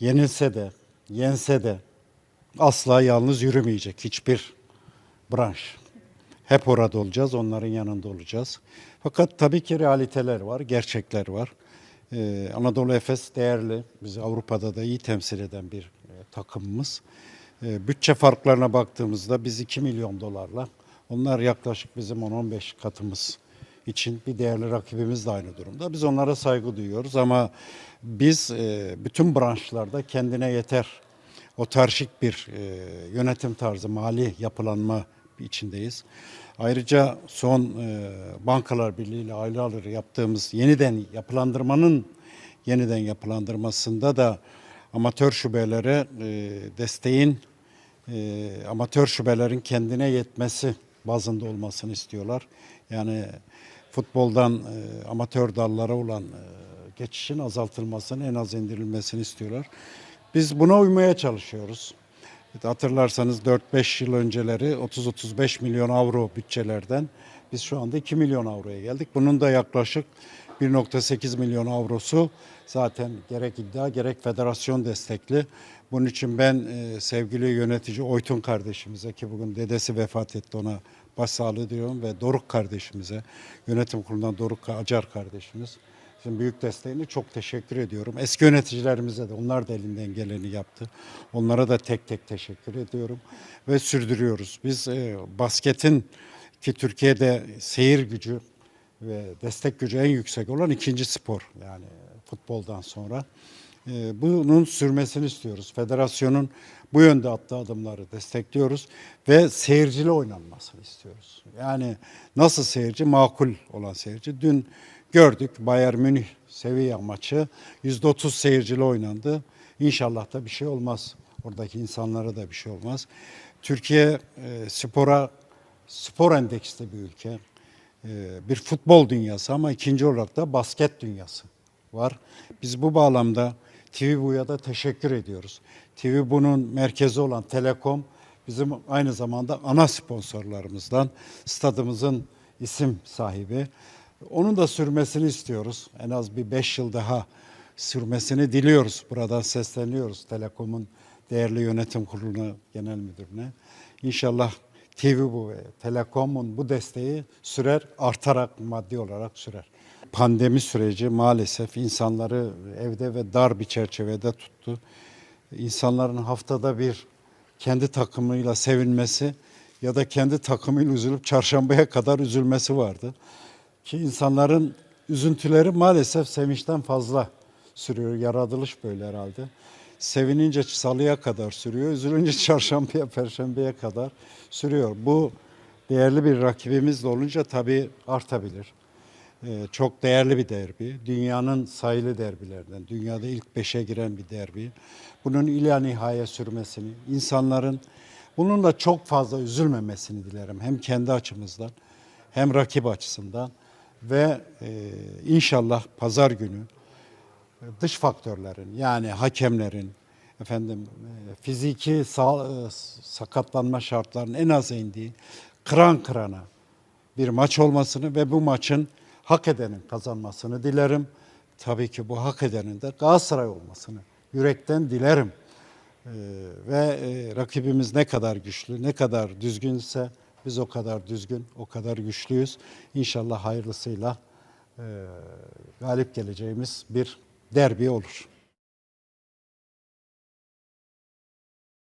yenilse de, yense de asla yalnız yürümeyecek hiçbir branş. Hep orada olacağız, onların yanında olacağız. Fakat tabii ki realiteler var, gerçekler var. Ee, Anadolu Efes değerli, bizi Avrupa'da da iyi temsil eden bir e, takımımız. Ee, bütçe farklarına baktığımızda biz 2 milyon dolarla, onlar yaklaşık bizim 10-15 katımız için bir değerli rakibimiz de aynı durumda. Biz onlara saygı duyuyoruz ama biz e, bütün branşlarda kendine yeter otarşik bir e, yönetim tarzı, mali yapılanma içindeyiz. Ayrıca son e, Bankalar Birliği ile aylardır yaptığımız yeniden yapılandırmanın yeniden yapılandırmasında da amatör şubelere desteğin amatör şubelerin kendine yetmesi bazında olmasını istiyorlar. Yani futboldan e, amatör dallara olan e, geçişin azaltılmasını en az indirilmesini istiyorlar. Biz buna uymaya çalışıyoruz. Hatırlarsanız 4-5 yıl önceleri 30-35 milyon avro bütçelerden biz şu anda 2 milyon avroya geldik. Bunun da yaklaşık 1.8 milyon avrosu zaten gerek iddia gerek federasyon destekli. Bunun için ben e, sevgili yönetici Oytun kardeşimize ki bugün dedesi vefat etti ona başsağlığı diliyorum ve Doruk kardeşimize yönetim kurulundan Doruk Acar kardeşimiz Şimdi büyük desteğini çok teşekkür ediyorum. Eski yöneticilerimize de onlar da elinden geleni yaptı. Onlara da tek tek teşekkür ediyorum ve sürdürüyoruz. Biz e, basketin ki Türkiye'de seyir gücü ve destek gücü en yüksek olan ikinci spor yani futboldan sonra. E, bunun sürmesini istiyoruz. Federasyonun bu yönde attığı adımları destekliyoruz ve seyircili oynanmasını istiyoruz. Yani nasıl seyirci? Makul olan seyirci. Dün gördük Bayern Münih Sevilla maçı %30 seyircili oynandı. İnşallah da bir şey olmaz. Oradaki insanlara da bir şey olmaz. Türkiye e, spora spor endeksli bir ülke. E, bir futbol dünyası ama ikinci olarak da basket dünyası var. Biz bu bağlamda TV Bu'ya da teşekkür ediyoruz. TV Bu'nun merkezi olan Telekom bizim aynı zamanda ana sponsorlarımızdan, stadımızın isim sahibi. Onun da sürmesini istiyoruz. En az bir beş yıl daha sürmesini diliyoruz. Buradan sesleniyoruz Telekom'un değerli yönetim kuruluna, genel müdürüne. İnşallah TV ve Telekom'un bu desteği sürer, artarak maddi olarak sürer. Pandemi süreci maalesef insanları evde ve dar bir çerçevede tuttu. İnsanların haftada bir kendi takımıyla sevinmesi ya da kendi takımıyla üzülüp çarşambaya kadar üzülmesi vardı. Ki insanların üzüntüleri maalesef sevinçten fazla sürüyor. Yaratılış böyle herhalde. Sevinince salıya kadar sürüyor, üzülünce çarşambaya, perşembeye kadar sürüyor. Bu değerli bir rakibimiz de olunca tabii artabilir. Ee, çok değerli bir derbi. Dünyanın sayılı derbilerden, dünyada ilk beşe giren bir derbi. Bunun ila nihaya sürmesini, insanların bununla çok fazla üzülmemesini dilerim. Hem kendi açımızdan hem rakip açısından ve e, inşallah pazar günü dış faktörlerin yani hakemlerin efendim e, fiziki sağ, e, sakatlanma şartlarının en az indiği kıran kırana bir maç olmasını ve bu maçın hak edenin kazanmasını dilerim. Tabii ki bu hak edenin de Galatasaray olmasını yürekten dilerim. Ee, ve e, rakibimiz ne kadar güçlü, ne kadar düzgünse biz o kadar düzgün, o kadar güçlüyüz. İnşallah hayırlısıyla e, galip geleceğimiz bir derbi olur.